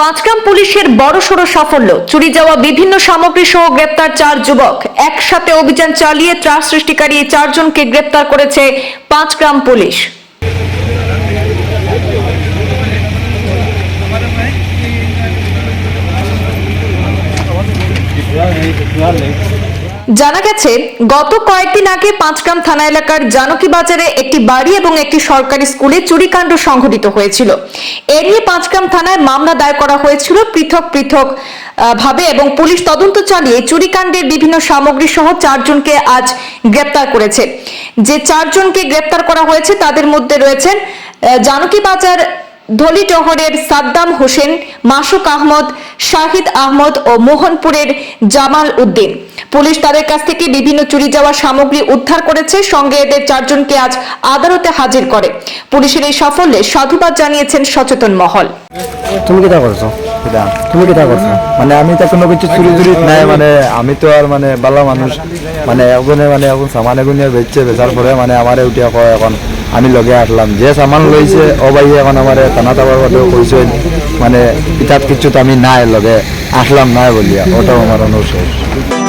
পাঁচগ্রাম পুলিশের বড়সড় সাফল্য, চুরি যাওয়া বিভিন্ন সামগ্রী সহ গ্রেপ্তার চার যুবক। একসাথে অভিযান চালিয়ে ত্রাস সৃষ্টিকারী চারজনকে গ্রেপ্তার করেছে পাঁচগ্রাম পুলিশ। জানা গেছে, গত কয়েকদিন আগে পাঁচগ্রাম থানা এলাকার জানকী বাজারে একটি বাড়ি এবং একটি সরকারি স্কুলে চুরিকাণ্ড সংঘটিত হয়েছিল। এ নিয়ে পাঁচগ্রাম থানায় মামলা দায়ের করা হয়েছিল পৃথক পৃথক ভাবে এবং পুলিশ তদন্ত চালিয়ে চুরিকাণ্ডের বিভিন্ন সামগ্রী সহ চারজনকে আজ গ্রেপ্তার করেছে। যে চারজনকে গ্রেপ্তার করা হয়েছে তাদের মধ্যে রয়েছেন জানকী বাজার ধলিটহরের সাদ্দাম হোসেন, মাসুক আহমদ, শাহিদ আহমদ ও মোহনপুরের জামাল উদ্দিন। পুলিশ তাদের কাছ থেকে বিভিন্ন চুরি যাওয়া সামগ্রী উদ্ধার করেছে। সঙ্গে এদের চারজনকে আজ আদালতে হাজির করে। পুলিশের এই সাফল্যে সাধুবাদ জানিয়েছেন সচেতন মহল। তুমি কিটা করছ? তুমি কিটা করছ? মানে আমি তো কোনো কিছু চুরি চুরি নাই মানে আমি তো আর মানে ভালো মানুষ। মানে ওখানে মানে এখন সামান এগুনে বেচছে বেচার পরে মানে আমার উঠিয়া কয় এখন আমি লগে আসলাম যে সামান লইছে ও ভাই এখন আমার থানা তাবার কথাও কইছে মানে ইতাত কিছু তো আমি নাই লগে আসলাম নাই বলিয়া। ওটাও আমার অনুরোধ।